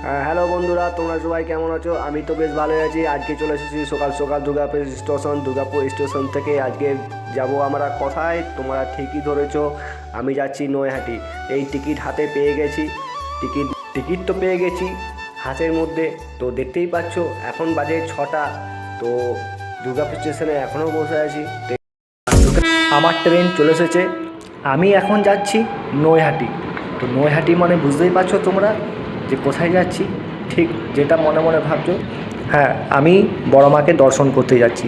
Hello বন্ধুরা, তোমরা সবাই কেমন আছো? আমি তো বেশ ভালো আছি। আজকে চলে এসেছি সকাল সকাল দুর্গাপুর স্টেশন দুর্গাপুর স্টেশন থেকে। আজকে যাব আমরা কোথায়? তোমরা ঠিকই ধরেছো, আমি যাচ্ছি নৈহাটি। এই টিকিট হাতে পেয়ে গেছি। টিকিট টিকিট তো পেয়ে গেছি হাতের মধ্যে। তো দেখতেই পাচ্ছ, এখন বাজে ছটা। তো দুর্গাপুর স্টেশনে এখনও বসে আছি। আমার ট্রেন চলে এসেছে। আমি এখন যাচ্ছি নৈহাটি। তো নৈহাটি মানে বুঝতেই পারছ তোমরা? যে কোথায় যাচ্ছি, ঠিক যেটা মনে মনে ভাবছ? হ্যাঁ আমি বড় মাকে দর্শন করতে যাচ্ছি।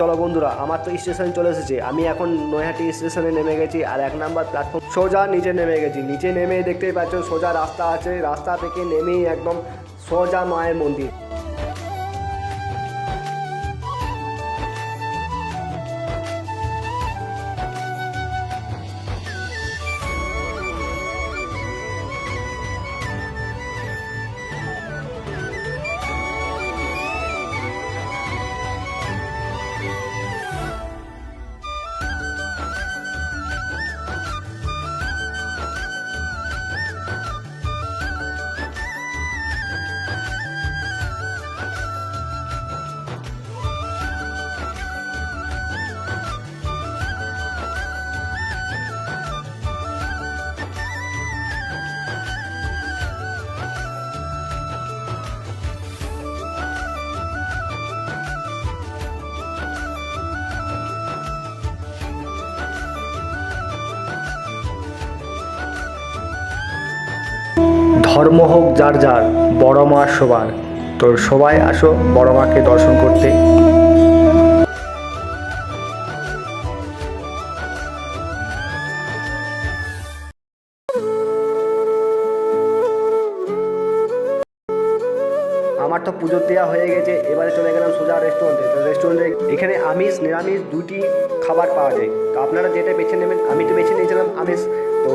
চলো বন্ধুরা, আমার তো স্টেশন চলে এসেছে। আমি এখন নৈহাটি স্টেশনে নেমে গেছি আর এক নাম্বার প্ল্যাটফর্ম সোজা নিচে নেমে গেছি। নিচে নেমে দেখতেই পাচ্ছ সোজা রাস্তা আছে। রাস্তা থেকে নেমেই একদম সোজা মায়ের মন্দির। ধর্ম হোক যার যার, বড় মা সবার। তো সবাই আসো বড় মাকে দর্শন করতে। আমার তো পুজো দেওয়া হয়ে গেছে, এবারে চলে গেলাম সোজা রেস্টুরেন্টে তো রেস্টুরেন্টে এখানে আমিষ, নিরামিষ দুটি খাবার পাওয়া যায়। তো আপনারা যেটা বেছে নেবেন, আমি তো বেছে নিয়েছিলাম আমিষ। তো